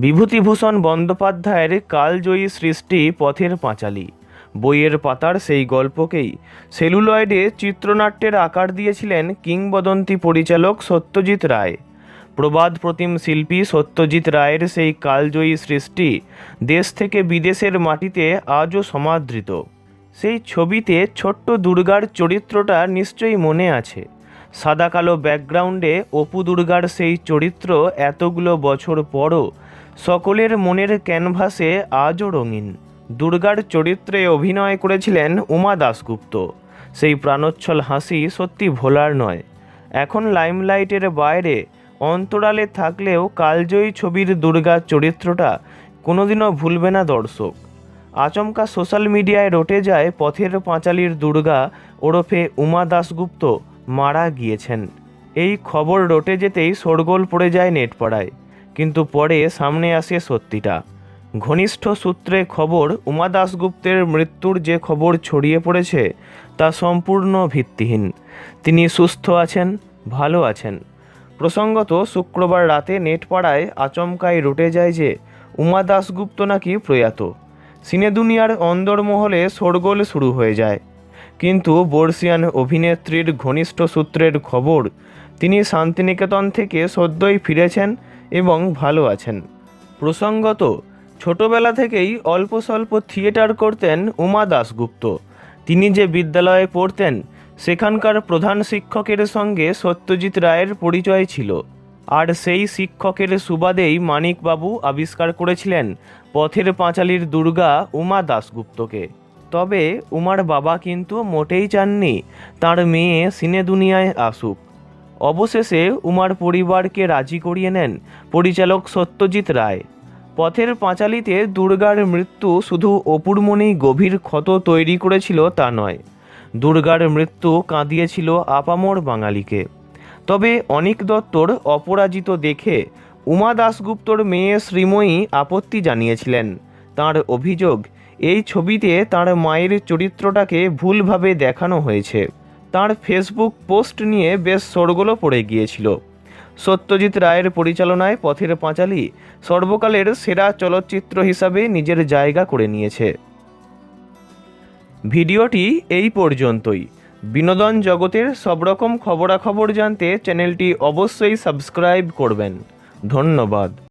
বিভূতিভূষণ বন্দ্যোপাধ্যায়ের কালজয়ী সৃষ্টি পথের পাঁচালী। বইয়ের পাতার সেই গল্পকেই সেলুলয়েডে চিত্রনাট্যের আকার দিয়েছিলেন কিংবদন্তি পরিচালক সত্যজিৎ রায়। প্রবাদ প্রতিম শিল্পী সত্যজিৎ রায়ের সেই কালজয়ী সৃষ্টি দেশ থেকে বিদেশের মাটিতে আজও সমাদৃত। সেই ছবিতে ছোট্ট দুর্গার চরিত্রটা নিশ্চয়ই মনে আছে। সাদা কালো ব্যাকগ্রাউন্ডে অপু দুর্গার সেই চরিত্র এতগুলো বছর পরও সকলের মনের ক্যানভাসে আজও রঙিন। দুর্গার চরিত্রে অভিনয় করেছিলেন উমা দাশগুপ্ত। সেই প্রাণোচ্ছল হাসি সত্যি ভোলার নয়। এখন লাইমলাইটের বাইরে, অন্তরালে থাকলেও কালজয়ী ছবির দুর্গা চরিত্রটা কোনোদিনও ভুলবে না দর্শক। আচমকা সোশ্যাল মিডিয়ায় রটে যায় পথের পাঁচালীর দুর্গা ওরফে উমা দাশগুপ্ত মারা গিয়েছেন। এই খবর রটে যেতেই শোরগোল পড়ে যায় নেটপাড়ায়। কিন্তু পরে সামনে আসে সত্যিটা। ঘনিষ্ঠ সূত্রে খবর, উমা দাশগুপ্তের মৃত্যুর যে খবর ছড়িয়ে পড়েছে, তা সম্পূর্ণ ভিত্তিহীন। তিনি সুস্থ আছেন, ভালো আছেন। প্রসঙ্গত, শুক্রবার রাতে নেটপাড়ায় আচমকায় রুটে যায় যে, উমা দাশগুপ্ত নাকি প্রয়াত। সিনে দুনিয়ার অন্দরমহলে শোরগোল শুরু হয়ে যায়। কিন্তু বর্ষিয়ান অভিনেত্রীর ঘনিষ্ঠ সূত্রের খবর, তিনি শান্তিনিকেতন থেকে সদ্যই ফিরেছেন এবং ভালো আছেন। প্রসঙ্গত, ছোটবেলা থেকেই অল্প স্বল্প থিয়েটার করতেন উমা দাশগুপ্ত। তিনি যে বিদ্যালয়ে পড়তেন, সেখানকার প্রধান শিক্ষকের সঙ্গে সত্যজিৎ রায়ের পরিচয় ছিল। আর সেই শিক্ষকের সুবাদেই মানিকবাবু আবিষ্কার করেছিলেন পথের পাঁচালীর দুর্গা উমা দাশগুপ্তকে। তবে উমার বাবা কিন্তু মোটেই চাননি, তার মেয়ে সিনে দুনিয়ায় আসুক। অবশেষে উমার পরিবারকে রাজি করিয়ে নেন পরিচালক সত্যজিৎ রায়। পথের পাঁচালীতে দুর্গার মৃত্যু শুধু অপুর মনেই গভীর ক্ষত তৈরি করেছিল তা নয়। দুর্গার মৃত্যু কাঁদিয়েছিল আপামর বাঙালিকে। তবে অনিক দত্তর অপরাজিত দেখে উমা দাশগুপ্তর মেয়ে শ্রীময়ী আপত্তি জানিয়েছিলেন। তার অভিযোগ, এই ছবিতে তার মায়ের চরিত্রটাকে ভুলভাবে দেখানো হয়েছে। তার ফেসবুক পোস্ট নিয়ে বেশ শোরগোলও পড়ে গিয়েছিল। সত্যজিৎ রায়ের পরিচালনায় পথের পাঁচালী সর্বকালের সেরা চলচ্চিত্র হিসাবে নিজের জায়গা করে নিয়েছে। ভিডিওটি এই পর্যন্তই। বিনোদন জগতের সব রকম খবরাখবর জানতে চ্যানেলটি অবশ্যই সাবস্ক্রাইব করবেন। ধন্যবাদ।